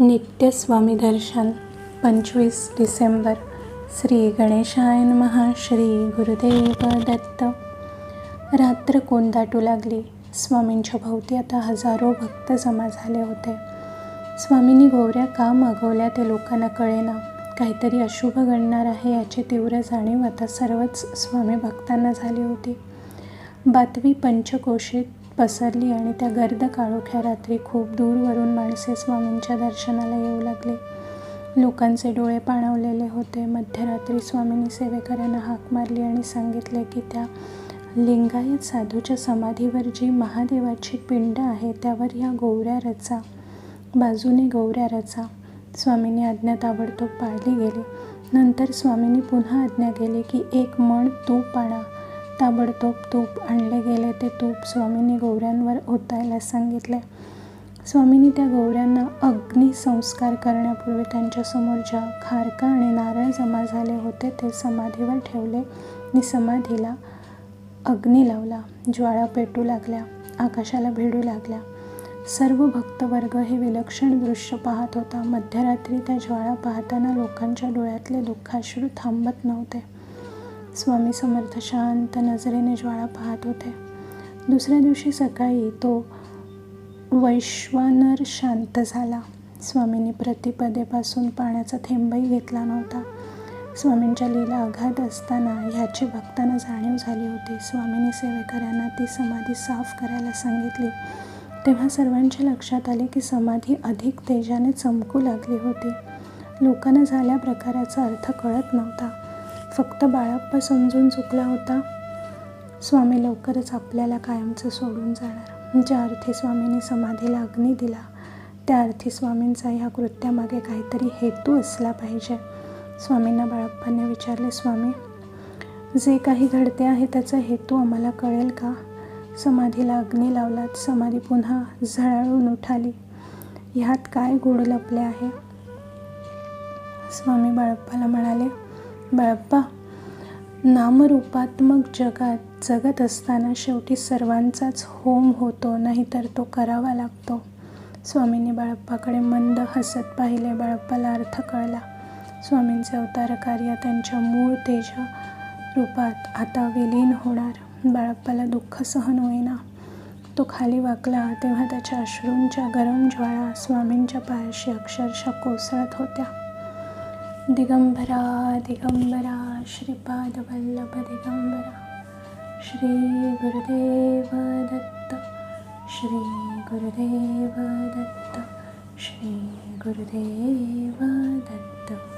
नित्यस्वामी दर्शन पंचवीस डिसेंबर श्री गणेशाय महा श्री गुरुदेव दत्त. रात्र कोंदाटू लागली. स्वामींच्या भोवती आता हजारो भक्त जमा झाले होते. स्वामींनी गोवऱ्या का मागवल्या ते लोकांना कळेना. काहीतरी अशुभ घडणार आहे याची तीव्र जाणीव आता सर्वच स्वामी भक्तांना झाली होती. बातमी पंचकोशीत पसरली आणि त्या गर्द काळोख्या रात्री खूप दूरवरून माणसे स्वामींच्या दर्शनाला येऊ लागले. लोकांचे डोळे पाणावलेले होते. मध्यरात्री स्वामींनी सेवेकऱ्यांना हाक मारली आणि सांगितले की त्या लिंगायत साधूच्या समाधीवर जी महादेवाची पिंड आहे त्यावर ह्या गौऱ्या रचा. बाजूने गौऱ्या रचा. स्वामींनी आज्ञा ताबडतोब पाळली गेली. नंतर स्वामींनी पुन्हा आज्ञा केली की एक मण तूप आणा. ताबडतोब तूप आणले गेले. ते तूप स्वामींनी गौऱ्यांवर ओतायला सांगितले. स्वामींनी त्या गौऱ्यांना अग्निसंस्कार करण्यापूर्वी त्यांच्यासमोर ज्या खारका आणि नारळ जमा झाले होते ते समाधीवर ठेवले. आणि समाधीला अग्नी लावला. ज्वाळा पेटू लागल्या. आकाशाला भिडू लागल्या. सर्व भक्तवर्ग हे विलक्षण दृश्य पाहत होता. मध्यरात्री त्या ज्वाळा पाहताना लोकांच्या डोळ्यातले दुःखाश्रू थांबत नव्हते. स्वामी समर्थ शांत नजरेने ज्वाळा पाहत होते. दुसऱ्या दिवशी सकाळी तो वैश्वानर शांत झाला. स्वामींनी प्रतिपदेपासून पाण्याचा थेंबही घेतला नव्हता. स्वामींच्या लीला आघात असताना ह्याची भक्तांना जाणीव झाली होती. स्वामींनी सेवेकऱ्यांना ती समाधी साफ करायला सांगितली. तेव्हा सर्वांच्या लक्षात आले की समाधी अधिक तेजाने चमकू लागली होती. लोकांना झाल्या प्रकाराचा अर्थ कळत नव्हता. फक्त बाळाप्पा समजून चुकला होता. स्वामी लवकरच आपल्याला कायमचं सोडून जाणार. ज्या अर्थी स्वामींनी समाधीला अग्नी दिला त्या अर्थी स्वामींचा ह्या कृत्यामागे काहीतरी हेतू असला पाहिजे. स्वामींना बाळाप्पाने विचारले स्वामी जे काही घडते आहे त्याचा हेतू आम्हाला कळेल का? समाधीला अग्नी लावलात समाधी पुन्हा झळाळून उठाली. ह्यात काय गोड लपले आहे? स्वामी बाळप्पाला म्हणाले बाळप्पा नामरूपात्मक जगात जगत असताना शेवटी सर्वांचाच होम होतो नाहीतर तो करावा लागतो. स्वामींनी बाळप्पाकडे मंद हसत पाहिले. बाळप्पाला अर्थ कळला. स्वामींचे अवतार कार्य त्यांच्या मूळ तेज रूपात आता विलीन होणार. बाळप्पाला दुःख सहन होईना. तो खाली वाकला. तेव्हा त्याच्या अश्रूंच्या गरम ज्वाळा स्वामींच्या पायाशी अक्षरशः कोसळत होत्या. दिगम्बरा दिगम्बरा श्रीपादवल्लभदिगम्बरा श्रीगुरुदेवदत्तः श्रीगुरुदेवदत्तः श्रीगुरुदेवदत्त।